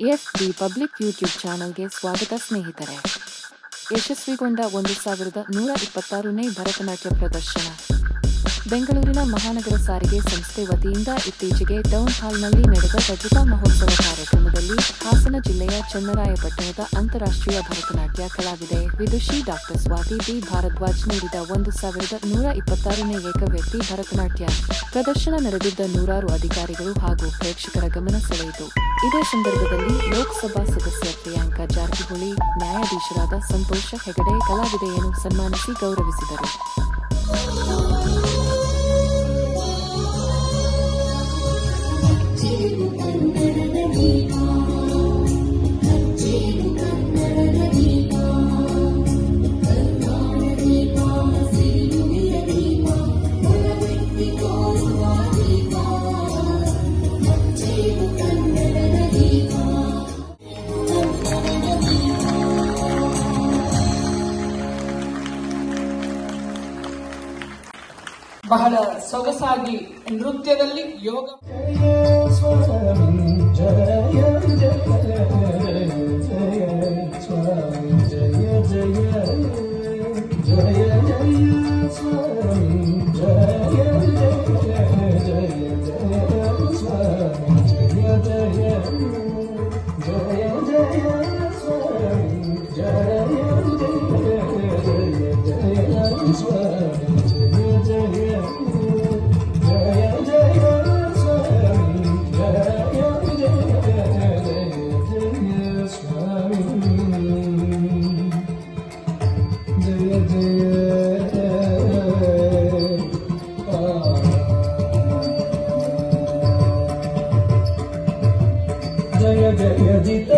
S D public YouTube ಚಾನಲ್ಗೆ ಸ್ವಾಗತ ಸ್ನೇಹಿತರೆ. ಯಶಸ್ವಿಗೊಂಡ ಒಂದು ಸಾವಿರದ ನೂರ ಇಪ್ಪತ್ತಾರನೇ ಭರತನಾಟ್ಯ ಪ್ರದರ್ಶನ. ಬೆಂಗಳೂರಿನ ಮಹಾನಗರ ಸಾರಿಗೆ ಸಂಸ್ಥೆ ವತಿಯಿಂದ ಇತ್ತೀಚೆಗೆ ಟೌನ್ ಹಾಲ್ನಲ್ಲಿ ನಡೆದ ಸಜ್ಜತಾ ಮಹೋತ್ಸವ ಕಾರ್ಯಕ್ರಮದಲ್ಲಿ ಹಾಸನ ಜಿಲ್ಲೆಯ ಚನ್ನರಾಯಪಟ್ಟಣದ ಅಂತಾರಾಷ್ಟ್ರೀಯ ಭರತನಾಟ್ಯ ಕಲಾವಿದೆ, ವಿದುಷಿ ಡಾಕ್ಟರ್ ಸ್ವಾತಿ ಬಿ ಭಾರದ್ವಾಜ್ ನೀಡಿದ ಒಂದು ಸಾವಿರದ ನೂರ ಇಪ್ಪತ್ತಾರನೇ ಏಕವ್ಯಕ್ತಿ ಭರತನಾಟ್ಯ. ಪ್ರದರ್ಶನ ನಡೆದಿದ್ದ ನೂರಾರು ಅಧಿಕಾರಿಗಳು ಹಾಗೂ ಪ್ರೇಕ್ಷಕರ ಗಮನ ಸೆಳೆಯಿತು. ಇದೇ ಸಂದರ್ಭದಲ್ಲಿ ಲೋಕಸಭಾ ಸದಸ್ಯ ಪ್ರಿಯಾಂಕಾ ಜಾರಕಿಹೊಳಿ, ನ್ಯಾಯಾಧೀಶರಾದ ಸಂತೋಷ ಹೆಗಡೆ, ಕಲಾವಿದೆಯನ್ನು ಸನ್ಮಾನಿಸಿ ಗೌರವಿಸಿದರು. ಬಹಳ ಸೊಗಸಾಗಿ ನೃತ್ಯದಲ್ಲಿ ಯೋಗ जय Jaya Jaya Jita